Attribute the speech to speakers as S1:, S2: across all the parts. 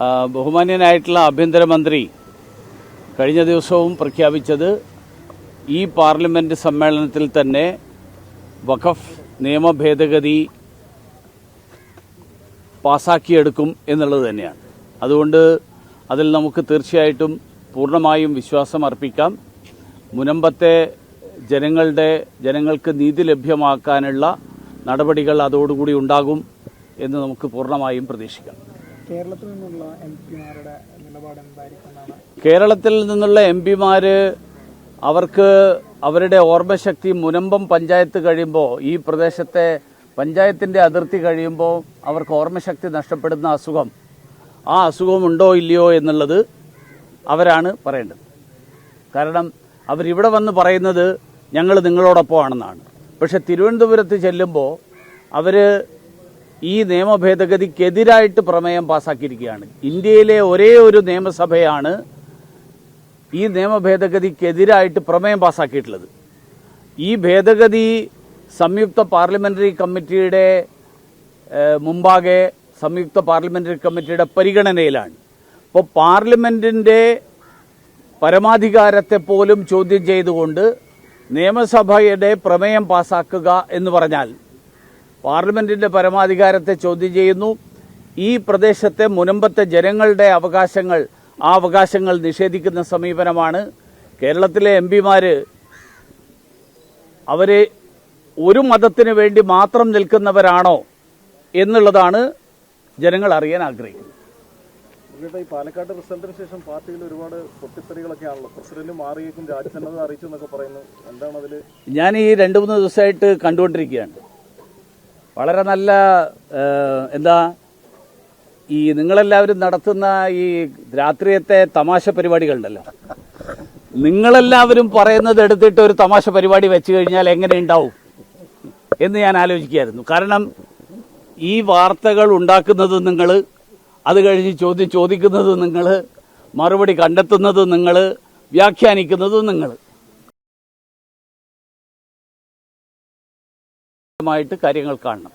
S1: ബഹുമാന്യനായിട്ടുള്ള ആഭ്യന്തരമന്ത്രി കഴിഞ്ഞ ദിവസവും പ്രഖ്യാപിച്ചത് ഈ പാർലമെന്റ് സമ്മേളനത്തിൽ തന്നെ വഖഫ് നിയമ ഭേദഗതി പാസാക്കിയെടുക്കും എന്നുള്ളത് തന്നെയാണ്. അതുകൊണ്ട് അതിൽ നമുക്ക് തീർച്ചയായിട്ടും പൂർണമായും വിശ്വാസം അർപ്പിക്കാം. മുനമ്പത്തെ ജനങ്ങളുടെ ജനങ്ങൾക്ക് നീതി ലഭ്യമാക്കാനുള്ള നടപടികൾ അതോടുകൂടി ഉണ്ടാകും എന്ന് നമുക്ക് പൂർണമായും പ്രതീക്ഷിക്കാം.
S2: കേരളത്തിൽ നിന്നുള്ള എം പിമാരുടെ നിലപാട് എന്തായിരിക്കും
S1: കേരളത്തിൽ നിന്നുള്ള എം പിമാര് അവർക്ക് അവരുടെ ഓർമ്മശക്തി മുനമ്പം പഞ്ചായത്ത് കഴിയുമ്പോൾ ഈ പ്രദേശത്തെ പഞ്ചായത്തിന്റെ അതിർത്തി കഴിയുമ്പോൾ അവർക്ക് ഓർമ്മശക്തി നഷ്ടപ്പെടുന്ന അസുഖം. ആ അസുഖം ഉണ്ടോ ഇല്ലയോ എന്നുള്ളത് അവരാണ് പറയേണ്ടത്. കാരണം അവരിവിടെ വന്ന് പറയുന്നത് ഞങ്ങൾ നിങ്ങളോടൊപ്പമാണെന്നാണ്. പക്ഷെ തിരുവനന്തപുരത്ത് ചെല്ലുമ്പോൾ അവർ ഈ നിയമ ഭേദഗതിക്കെതിരായിട്ട് പ്രമേയം പാസാക്കിയിരിക്കുകയാണ്. ഇന്ത്യയിലെ ഒരേ ഒരു നിയമസഭയാണ് ഈ നിയമ ഭേദഗതിക്കെതിരായിട്ട് പ്രമേയം പാസാക്കിയിട്ടുള്ളത്. ഈ ഭേദഗതി സംയുക്ത പാർലമെന്ററി കമ്മിറ്റിയുടെ മുമ്പാകെ സംയുക്ത പാർലമെന്ററി കമ്മിറ്റിയുടെ പരിഗണനയിലാണ്. ഇപ്പോൾ പാർലമെന്റിന്റെ പരമാധികാരത്തെ പോലും ചോദ്യം ചെയ്തുകൊണ്ട് നിയമസഭയുടെ പ്രമേയം പാസാക്കുക എന്ന് പറഞ്ഞാൽ പാർലമെന്റിന്റെ പരമാധികാരത്തെ ചോദ്യം ചെയ്യുന്നു. ഈ പ്രദേശത്തെ മുനമ്പത്തെ ജനങ്ങളുടെ അവകാശങ്ങൾ ആ അവകാശങ്ങൾ നിഷേധിക്കുന്ന സമീപനമാണ്. കേരളത്തിലെ എം പിമാര് അവർ ഒരു മതത്തിന് വേണ്ടി മാത്രം നിൽക്കുന്നവരാണോ എന്നുള്ളതാണ് ജനങ്ങൾ അറിയാൻ ആഗ്രഹിക്കുന്നത്.
S3: ഈ പാലക്കാട് റിസൾട്ടിന് ശേഷം പാർട്ടിയിൽ ഒരുപാട് പൊട്ടിത്തെറികളൊക്കെ ആണല്ലോ. പ്രസിഡന്റ് മാറിയേക്കും രാജ്യസന്നദ്ധ അറിയിച്ചു എന്നൊക്കെ പറയുന്നു. എന്താണ് അതിൽ
S1: ഞാൻ ഈ രണ്ട് മൂന്ന് ദിവസമായിട്ട് കണ്ടുകൊണ്ടിരിക്കുകയാണ്. വളരെ നല്ല എന്താ ഈ നിങ്ങളെല്ലാവരും നടത്തുന്ന ഈ രാത്രിയത്തെ തമാശ പരിപാടികളുണ്ടല്ലോ. നിങ്ങളെല്ലാവരും പറയുന്നത് എടുത്തിട്ട് ഒരു തമാശ പരിപാടി വെച്ച് കഴിഞ്ഞാൽ എങ്ങനെ ഉണ്ടാവും എന്ന് ഞാൻ ആലോചിക്കുകയായിരുന്നു. കാരണം ഈ വാർത്തകൾ ഉണ്ടാക്കുന്നത് നിങ്ങൾ അത് കഴിഞ്ഞ് ചോദ്യം ചോദിക്കുന്നത് നിങ്ങൾ മറുപടി കണ്ടെത്തുന്നത് നിങ്ങൾ വ്യാഖ്യാനിക്കുന്നത് നിങ്ങൾ. ായിട്ട് കാര്യങ്ങൾ കാണണം.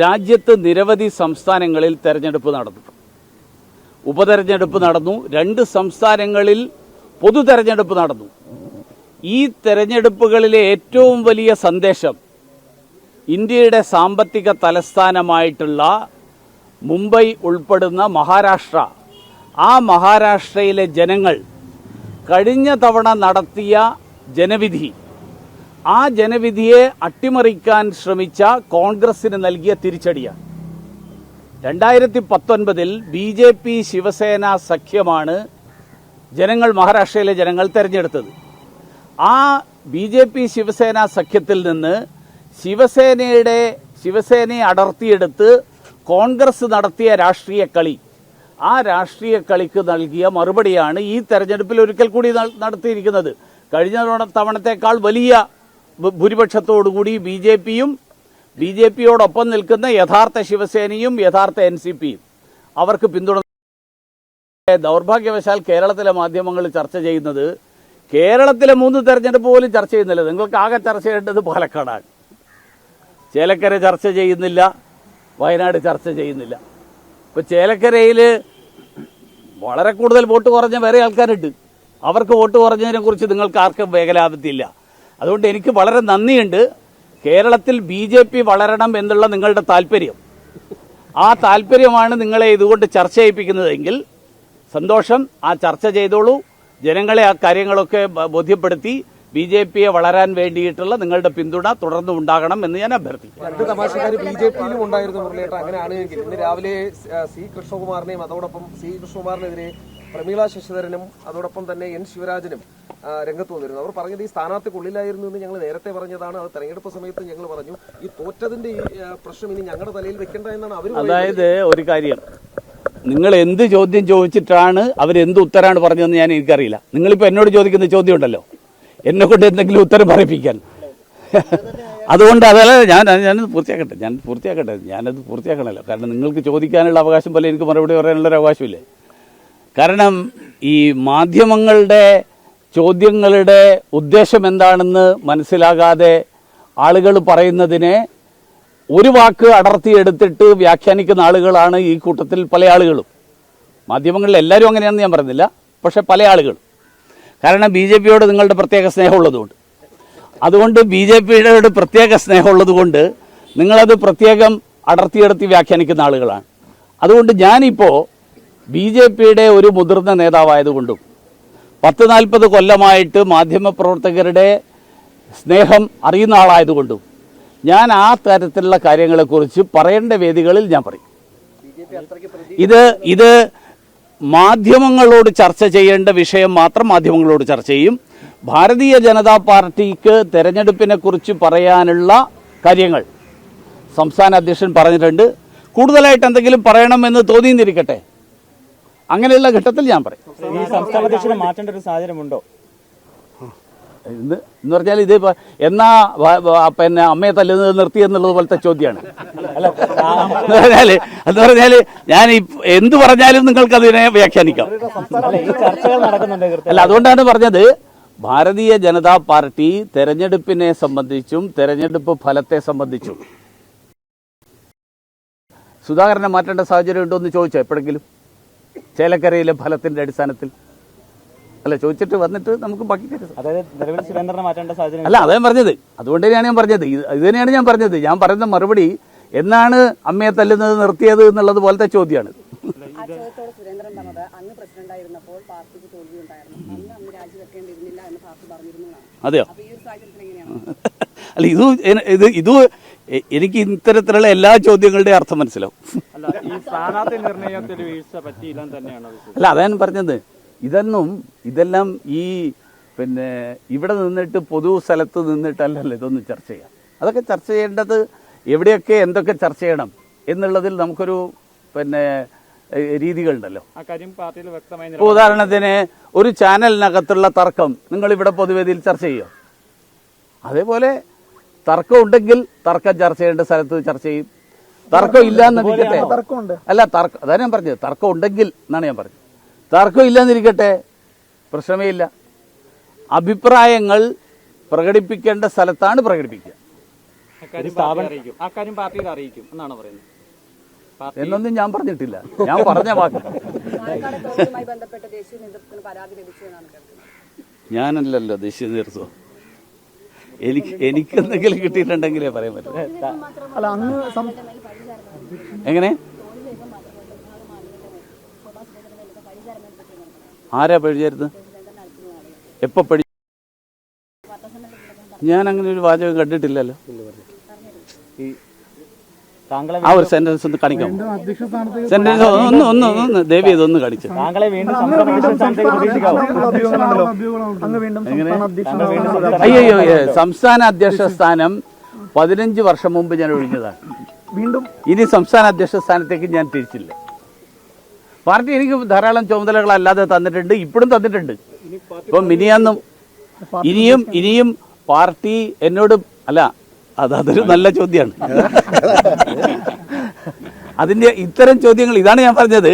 S1: രാജ്യത്ത് നിരവധി സംസ്ഥാനങ്ങളിൽ തെരഞ്ഞെടുപ്പ് നടന്നു. ഉപതെരഞ്ഞെടുപ്പ് നടന്നു. രണ്ട് സംസ്ഥാനങ്ങളിൽ പൊതു തെരഞ്ഞെടുപ്പ് നടന്നു. ഈ തെരഞ്ഞെടുപ്പുകളിലെ ഏറ്റവും വലിയ സന്ദേശം ഇന്ത്യയുടെ സാമ്പത്തിക തലസ്ഥാനമായിട്ടുള്ള മുംബൈ ഉൾപ്പെടുന്ന മഹാരാഷ്ട്ര. ആ മഹാരാഷ്ട്രയിലെ ജനങ്ങൾ കഴിഞ്ഞ തവണ നടത്തിയ ജനവിധി ആ ജനവിധിയെ അട്ടിമറിക്കാൻ ശ്രമിച്ച കോൺഗ്രസിന് നൽകിയ തിരിച്ചടിയാണ്. രണ്ടായിരത്തി പത്തൊൻപതിൽ ബി ജെ പി ശിവസേന സഖ്യമാണ് ജനങ്ങൾ മഹാരാഷ്ട്രയിലെ ജനങ്ങൾ തെരഞ്ഞെടുത്തത്. ആ ബി ജെ പി ശിവസേന സഖ്യത്തിൽ നിന്ന് ശിവസേനയുടെ ശിവസേനയെ അടർത്തിയെടുത്ത് കോൺഗ്രസ് നടത്തിയ രാഷ്ട്രീയ കളി. ആ രാഷ്ട്രീയ കളിക്ക് നൽകിയ മറുപടിയാണ് ഈ തെരഞ്ഞെടുപ്പിൽ ഒരിക്കൽ കൂടി നടത്തിയിരിക്കുന്നത്. കഴിഞ്ഞ തവണ- തവണത്തേക്കാൾ വലിയ ഭൂരിപക്ഷത്തോടുകൂടി ബി ജെ പിയും ബി ജെ പിയോടൊപ്പം നിൽക്കുന്ന യഥാർത്ഥ ശിവസേനയും യഥാർത്ഥ എൻ സി പിയും. അവർക്ക് പിന്തുണ ദൗർഭാഗ്യവശാൽ കേരളത്തിലെ മാധ്യമങ്ങൾ ചർച്ച ചെയ്യുന്നത് കേരളത്തിലെ മൂന്ന് തെരഞ്ഞെടുപ്പ് പോലും ചർച്ച ചെയ്യുന്നില്ല. നിങ്ങൾക്ക് ആകെ ചർച്ച ചെയ്യേണ്ടത് പാലക്കാടാണ്. ചേലക്കര ചർച്ച ചെയ്യുന്നില്ല. വയനാട് ചർച്ച ചെയ്യുന്നില്ല. ഇപ്പൊ ചേലക്കരയിൽ വളരെ കൂടുതൽ വോട്ട് കുറഞ്ഞ വേറെ ആൾക്കാരുണ്ട്. അവർക്ക് വോട്ട് കുറഞ്ഞതിനെ കുറിച്ച് നിങ്ങൾക്ക് ആർക്കും വേഗലാപത്തില്ല അതുകൊണ്ട് എനിക്ക് വളരെ നന്ദിയുണ്ട്. കേരളത്തിൽ ബി ജെ പി വളരണം എന്നുള്ള നിങ്ങളുടെ താല്പര്യം. ആ താല്പര്യമാണ് നിങ്ങളെ ഇതുകൊണ്ട് ചർച്ച ചെയ്യിപ്പിക്കുന്നതെങ്കിൽ സന്തോഷം. ആ ചർച്ച ചെയ്തോളൂ. ജനങ്ങളെ ആ കാര്യങ്ങളൊക്കെ ബോധ്യപ്പെടുത്തി ബി ജെ പിയെ വളരാൻ വേണ്ടിയിട്ടുള്ള നിങ്ങളുടെ പിന്തുണ തുടർന്നും ഉണ്ടാകണം എന്ന് ഞാൻ
S4: ഇന്ന് രാവിലെ സി കൃഷ്ണകുമാറിനെയും അതോടൊപ്പം സി കൃഷ്ണകുമാറിനെതിരെ പ്രമീള ശശിധരനും അതോടൊപ്പം തന്നെ എൻ ശിവരാജനും രംഗത്ത് വന്നിരുന്നു. അവർ പറഞ്ഞത് ഈ സ്ഥാനാർത്ഥിക്കുള്ളിലായിരുന്നു എന്ന് ഞങ്ങൾ നേരത്തെ പറഞ്ഞതാണ്. അത് തെരഞ്ഞെടുപ്പ് സമയത്ത് ഞങ്ങൾ പറഞ്ഞു. ഈ തോറ്റതിന്റെ ഈ പ്രശ്നം ഇനി ഞങ്ങളുടെ തലയിൽ വെക്കേണ്ട എന്നാണ് അവർ
S1: അതായത് ഒരു കാര്യം. നിങ്ങൾ എന്ത് ചോദ്യം ചോദിച്ചിട്ടാണ് അവരെന്ത് ഉത്തരാണ് പറഞ്ഞതെന്ന് ഞാൻ എനിക്കറിയില്ല. നിങ്ങളിപ്പോൾ എന്നോട് ചോദിക്കുന്ന ചോദ്യം ഉണ്ടല്ലോ എന്നെ കൊണ്ട് എന്തെങ്കിലും ഉത്തരം പറയിപ്പിക്കാൻ. അതുകൊണ്ട് അതല്ല ഞാൻ ഞാനത് പൂർത്തിയാക്കട്ടെ. ഞാൻ പൂർത്തിയാക്കട്ടെ. ഞാനത് പൂർത്തിയാക്കണമല്ലോ. കാരണം നിങ്ങൾക്ക് ചോദിക്കാനുള്ള അവകാശം പോലെ എനിക്ക് മറുപടി പറയാനുള്ള ഒരു അവകാശമില്ലേ? കാരണം ഈ മാധ്യമങ്ങളുടെ ചോദ്യങ്ങളുടെ ഉദ്ദേശം എന്താണെന്ന് മനസ്സിലാകാതെ ആളുകൾ പറയുന്നതിനെ ഒരു വാക്ക് അടർത്തിയെടുത്തിട്ട് വ്യാഖ്യാനിക്കുന്ന ആളുകളാണ് ഈ കൂട്ടത്തിൽ പല ആളുകളും. മാധ്യമങ്ങളിൽ എല്ലാവരും അങ്ങനെയാണെന്ന് ഞാൻ പറയുന്നില്ല പക്ഷേ പല ആളുകൾ കാരണം ബി ജെ പിയോട് നിങ്ങളുടെ പ്രത്യേക സ്നേഹമുള്ളതുകൊണ്ട്. അതുകൊണ്ട് ബി ജെ പിയുടെ പ്രത്യേക സ്നേഹമുള്ളത് കൊണ്ട് നിങ്ങളത് പ്രത്യേകം അടർത്തിയെടുത്തി വ്യാഖ്യാനിക്കുന്ന ആളുകളാണ്. അതുകൊണ്ട് ഞാനിപ്പോൾ ബി ജെ പിയുടെ ഒരു മുതിർന്ന നേതാവായതുകൊണ്ടും പത്ത് നാൽപ്പത് കൊല്ലമായിട്ട് മാധ്യമപ്രവർത്തകരുടെ സ്നേഹം അറിയുന്ന ആളായതുകൊണ്ടും ഞാൻ ആ തരത്തിലുള്ള കാര്യങ്ങളെക്കുറിച്ച് പറയേണ്ട വേദികളിൽ ഞാൻ പറയും. ഇത് ഇത് മാധ്യമങ്ങളോട് ചർച്ച ചെയ്യേണ്ട വിഷയം മാത്രം മാധ്യമങ്ങളോട് ചർച്ച ചെയ്യും. ഭാരതീയ ജനതാ പാർട്ടിക്ക് തെരഞ്ഞെടുപ്പിനെ കുറിച്ച് പറയാനുള്ള കാര്യങ്ങൾ സംസ്ഥാന അധ്യക്ഷൻ പറഞ്ഞിട്ടുണ്ട്. കൂടുതലായിട്ട് എന്തെങ്കിലും പറയണമെന്ന് തോന്നിയെന്നിരിക്കട്ടെ അങ്ങനെയുള്ള ഘട്ടത്തിൽ ഞാൻ പറയും.
S5: ഈ സംസ്ഥാന അധ്യക്ഷനെ മാറ്റേണ്ട ഒരു സാഹചര്യമുണ്ടോ?
S1: എന്ന് എന്ന് പറഞ്ഞാൽ ഇത് എന്നാ പിന്നെ അമ്മയെ തല്ലുന്നത് നിർത്തി എന്നുള്ളത് പോലത്തെ ചോദ്യമാണ് എന്ന് പറഞ്ഞാൽ എന്ന് പറഞ്ഞാൽ ഞാൻ ഈ എന്ത് പറഞ്ഞാലും നിങ്ങൾക്ക് അതിനെ വ്യാഖ്യാനിക്കാം.
S5: അല്ല
S1: അതുകൊണ്ടാണ് പറഞ്ഞത് ഭാരതീയ ജനതാ പാർട്ടി തെരഞ്ഞെടുപ്പിനെ സംബന്ധിച്ചും തെരഞ്ഞെടുപ്പ് ഫലത്തെ സംബന്ധിച്ചും. സുധാകരനെ മാറ്റേണ്ട സാഹചര്യം ഉണ്ടോ എന്ന് ചോദിച്ചോ എപ്പോഴെങ്കിലും? ചേലക്കരയിലെ ഫലത്തിന്റെ അടിസ്ഥാനത്തിൽ. അല്ല ചോദിച്ചിട്ട് വന്നിട്ട് നമുക്ക് ബാക്കി അല്ല അതേ പറഞ്ഞത്. അതുകൊണ്ട് തന്നെയാണ് ഞാൻ പറഞ്ഞത്. ഇത് ഇത് തന്നെയാണ് ഞാൻ പറഞ്ഞത്. ഞാൻ പറയുന്ന മറുപടി എന്നാണ് അമ്മയെ തല്ലുന്നത് നിർത്തിയത് എന്നുള്ളത് പോലത്തെ ചോദ്യമാണ്.
S6: ആ ചോദ്യത്തോട് സുരേന്ദ്രൻ പറഞ്ഞത് അന്ന് പ്രസിഡന്റായിരുന്നപ്പോൾ പാർട്ടിക്ക് തോൽവി ഉണ്ടായിരുന്നു അന്ന് അന്ന് രാജിവെക്കേണ്ടിയിരുന്നില്ല എന്ന് പാർട്ടി പറഞ്ഞിരുന്നു എന്നാണ്.
S1: അതെയോ? അല്ല ഇത് ഇത് ഇത് എനിക്ക് ഇത്തരത്തിലുള്ള എല്ലാ ചോദ്യങ്ങളുടെയും അർത്ഥം മനസ്സിലാവും.
S5: അല്ല
S1: അതാണ് പറഞ്ഞത്. ഇതൊന്നും ഇതെല്ലാം ഈ പിന്നെ ഇവിടെ നിന്നിട്ട് പൊതു സ്ഥലത്ത് നിന്നിട്ടല്ലല്ലോ ഇതൊന്നും ചർച്ച ചെയ്യാം. അതൊക്കെ ചർച്ച ചെയ്യേണ്ടത് എവിടെയൊക്കെ എന്തൊക്കെ ചർച്ച ചെയ്യണം എന്നുള്ളതിൽ നമുക്കൊരു പിന്നെ രീതികളുണ്ടല്ലോ. ഉദാഹരണത്തിന് ഒരു ചാനലിനകത്തുള്ള തർക്കം നിങ്ങൾ ഇവിടെ പൊതുവേദിയിൽ ചർച്ച ചെയ്യോ? അതേപോലെ തർക്കം ഉണ്ടെങ്കിൽ തർക്കം ചർച്ച ചെയ്യേണ്ട സ്ഥലത്ത് ചർച്ച ചെയ്യും. തർക്കം ഇല്ല എന്നിരിക്കട്ടെ
S2: തർക്കമുണ്ട്.
S1: അല്ല തർക്കം അതാണ് ഞാൻ പറഞ്ഞത്. തർക്കം ഉണ്ടെങ്കിൽ എന്നാണ് ഞാൻ പറഞ്ഞത്. തർക്കം ഇല്ലെന്നിരിക്കട്ടെ പ്രശ്നമേ ഇല്ല. അഭിപ്രായങ്ങൾ പ്രകടിപ്പിക്കേണ്ട സ്ഥലത്താണ് പ്രകടിപ്പിക്കുക. എന്നൊന്നും ഞാൻ പറഞ്ഞിട്ടില്ല. ഞാൻ പറഞ്ഞ വാക്ക്. ഞാനല്ലല്ലോ ദേശീയ നേതൃത്വം. എനിക്ക് എനിക്ക് എന്തെങ്കിലും കിട്ടിയിട്ടുണ്ടെങ്കിലേ പറയാൻ പറ്റൂ.
S2: അല്ല അന്ന്
S1: എങ്ങനെ? ആരാ പഴിചാരുന്നത് എപ്പോ പഴി ഞാൻ അങ്ങനെ ഒരു വാചകം കണ്ടിട്ടില്ലല്ലോ.
S5: താങ്കളെ
S1: ആ ഒരു സെന്റൻസ് ഒന്ന് കാണിക്കാം സെന്റൻസ് ഒന്ന് ഒന്ന് ഒന്ന് ദേവി ഇതൊന്ന് കാണിച്ചു.
S5: താങ്കളെ വീണ്ടും സംസ്ഥാന അധ്യക്ഷ സ്ഥാനത്തേക്ക് പ്രതീക്ഷിക്കാവോ?
S2: വീണ്ടും സംസ്ഥാന അധ്യക്ഷനാണ്
S1: അയ്യോ സംസ്ഥാന അധ്യക്ഷ സ്ഥാനം പതിനഞ്ച് വർഷം മുമ്പ് ഞാൻ ഒഴിഞ്ഞതാണ്
S2: വീണ്ടും
S1: ഇനി സംസ്ഥാന അധ്യക്ഷ സ്ഥാനത്തേക്ക് ഞാൻ തിരിച്ചില്ല. പാർട്ടി എനിക്ക് ധാരാളം ചുമതലകൾ അല്ലാതെ തന്നിട്ടുണ്ട് ഇപ്പോഴും തന്നിട്ടുണ്ട്. ഇപ്പം മിനിയാന്നും ഇനിയും ഇനിയും പാർട്ടി എന്നോട് അല്ല അത് അതൊരു നല്ല ചോദ്യമാണ് അതിന്റെ ഇത്തരം ചോദ്യങ്ങൾ ഇതാണ് ഞാൻ പറഞ്ഞത്.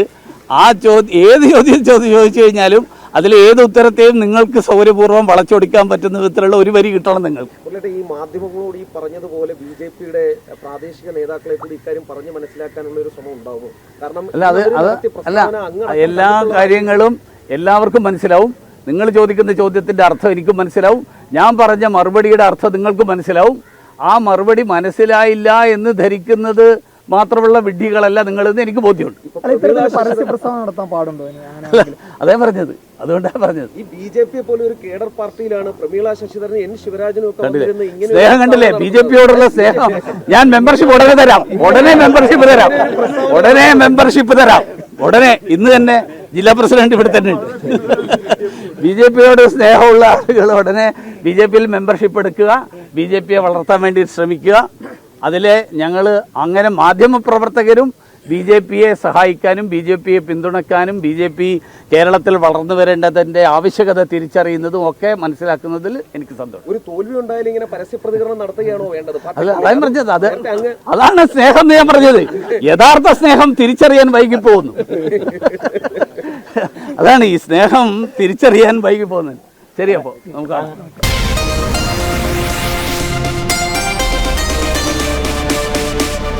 S1: ആ ചോദ്യം ഏത് ചോദ്യം ചോദ്യം ചോദിച്ചു കഴിഞ്ഞാലും അതിൽ ഏത് ഉത്തരത്തെയും നിങ്ങൾക്ക് സൗകര്യപൂർവം വളച്ചൊടിക്കാൻ പറ്റുന്ന വിധത്തിലുള്ള ഒരു വരി കിട്ടണം നിങ്ങൾക്ക്.
S4: ഈ മാധ്യമങ്ങളോട് ഈ പറഞ്ഞതുപോലെ ബി ജെ പിയുടെ പ്രാദേശിക നേതാക്കളെ കൂടി ഇക്കാര്യം പറഞ്ഞു മനസ്സിലാക്കാനുള്ള ഒരു ശ്രമം ഉണ്ടാവും കാരണം
S1: അല്ല അത് അത് അല്ല എല്ലാ കാര്യങ്ങളും എല്ലാവർക്കും മനസ്സിലാവും. നിങ്ങൾ ചോദിക്കുന്ന ചോദ്യത്തിന്റെ അർത്ഥം എനിക്കും മനസ്സിലാവും. ഞാൻ പറഞ്ഞ മറുപടിയുടെ അർത്ഥം നിങ്ങൾക്ക് മനസ്സിലാവും. ആ മറുപടി മനസ്സിലായില്ല എന്ന് ധരിക്കുന്നത് മാത്രമുള്ള വിഡ്ഢികളല്ല നിങ്ങളെന്ന് എനിക്ക് ബോധ്യമുണ്ട്. അതേ പറഞ്ഞത്. അതുകൊണ്ടാണ് പറഞ്ഞത്.
S4: ഈ ബി ജെ പി പോലെ ഒരു കേഡർ പാർട്ടിയിലാണ് പ്രമീള ശശിധരൻ എൻ ശിവരാജനും
S1: സ്നേഹം കണ്ടില്ലേ? ബി ജെ പിയോടുള്ള സ്നേഹം. ഞാൻ മെമ്പർഷിപ്പ് ഉടനെ തരാം. ഉടനെ മെമ്പർഷിപ്പ് തരാം. ഉടനെ മെമ്പർഷിപ്പ് തരാം. ഉടനെ ഇന്ന് തന്നെ ജില്ലാ പ്രസിഡന്റ് ഇവിടെ തന്നെ ഉണ്ട്. ബി ജെ പിയോട് സ്നേഹമുള്ള ആളുകൾ ഉടനെ ബി ജെ പിയിൽ മെമ്പർഷിപ്പ് എടുക്കുക ബി ജെ പിയെ വളർത്താൻ വേണ്ടി ശ്രമിക്കുക. അതിലെ ഞങ്ങൾ അങ്ങനെ മാധ്യമ പ്രവർത്തകരും ബി ജെ പിയെ സഹായിക്കാനും ബി ജെ പിയെ പിന്തുണയ്ക്കാനും ബി ജെ പി കേരളത്തിൽ വളർന്നു വരേണ്ടതിന്റെ ആവശ്യകത തിരിച്ചറിയുന്നതും ഒക്കെ മനസ്സിലാക്കുന്നതിൽ എനിക്ക് സന്തോഷം.
S4: ഒരു തോൽവി ഉണ്ടായാലും ഇങ്ങനെ പരസ്യ പ്രതികരണം നടത്തുകയാണോ വേണ്ടത്?
S1: അതാണ് പറഞ്ഞത്. അത് അതാണ് സ്നേഹം ഞാൻ പറഞ്ഞത്. യഥാർത്ഥ സ്നേഹം തിരിച്ചറിയാൻ വൈകി പോകുന്നു. അതാണ് ഈ സ്നേഹം തിരിച്ചറിയാൻ വൈകി പോകുന്നത്. ശരി അപ്പോ നമുക്ക്.